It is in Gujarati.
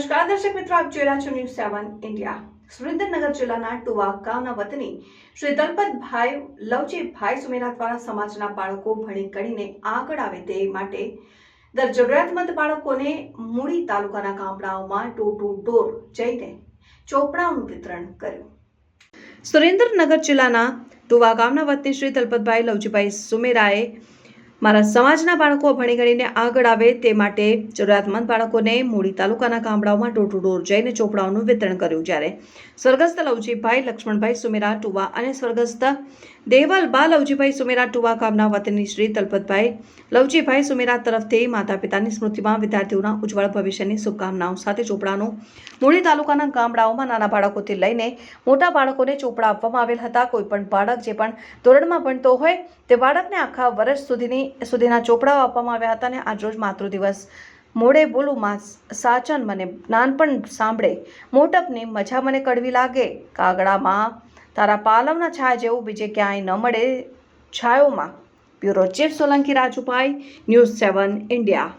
જોઈ રહ્યા છો ન્યૂઝ સેવન ઇન્ડિયા સુરેન્દ્રનગર જિલ્લાના ટુવા ગામના વતની શ્રી દલપતભાઈ લવજીભાઈ સુમેરા દ્વારા સમાજના બાળકો ભણી કરીને આગળ આવે તે માટે દર જરૂરિયાતમંદ બાળકોને મૂળી તાલુકાના ગામડાઓમાં ટુ ટુ ડોર જઈને ચોપડાઓનું વિતરણ કર્યું. સુરેન્દ્રનગર જિલ્લાના ટુવા ગામના વતની શ્રી દલપતભાઈ લવજીભાઈ સુમેરાએ મારા સમાજના બાળકો ભણી ગણીને આગળ આવે તે માટે જરૂરિયાતમંદ બાળકોને મૂળી તાલુકાના ગામડાઓમાં ડોર ટુ ડોર જઈને ચોપડાઓનું વિતરણ કર્યું. જ્યારે સ્વર્ગસ્થ લવજીભાઈ લક્ષ્મણભાઈ સુમેરા ટુવા અને સ્વર્ગસ્થ દેવલબા લવજીભાઈ સુમેરા ટુવા ગામના વતની શ્રી દલપતભાઈ લવજીભાઈ સુમેરા તરફથી માતા પિતાની સ્મૃતિમાં વિદ્યાર્થીઓના ઉજ્જવળ ભવિષ્યની શુભકામનાઓ સાથે ચોપડાનું મૂળી તાલુકાના ગામડાઓમાં નાના બાળકોથી લઈને મોટા બાળકોને ચોપડા આપવામાં આવેલ હતા. કોઈ પણ બાળક જે પણ ધોરણમાં ભણતો હોય તે બાળકને આખા વર્ષ સુધીની સુધીના ચોપડાઓ આપવામાં આવ્યા હતા અને આજરોજ માતૃદિવસ. મોડે બોલું માં સાચન મને નાનપણ સાંભળે. મોટપની મજા મને કડવી લાગે. કાગડામાં તારા પાલવના છાય જેવું બીજે ક્યાંય ન મળે છાયોમાં. Bureau chief Solanki Rajubhai, news seven India.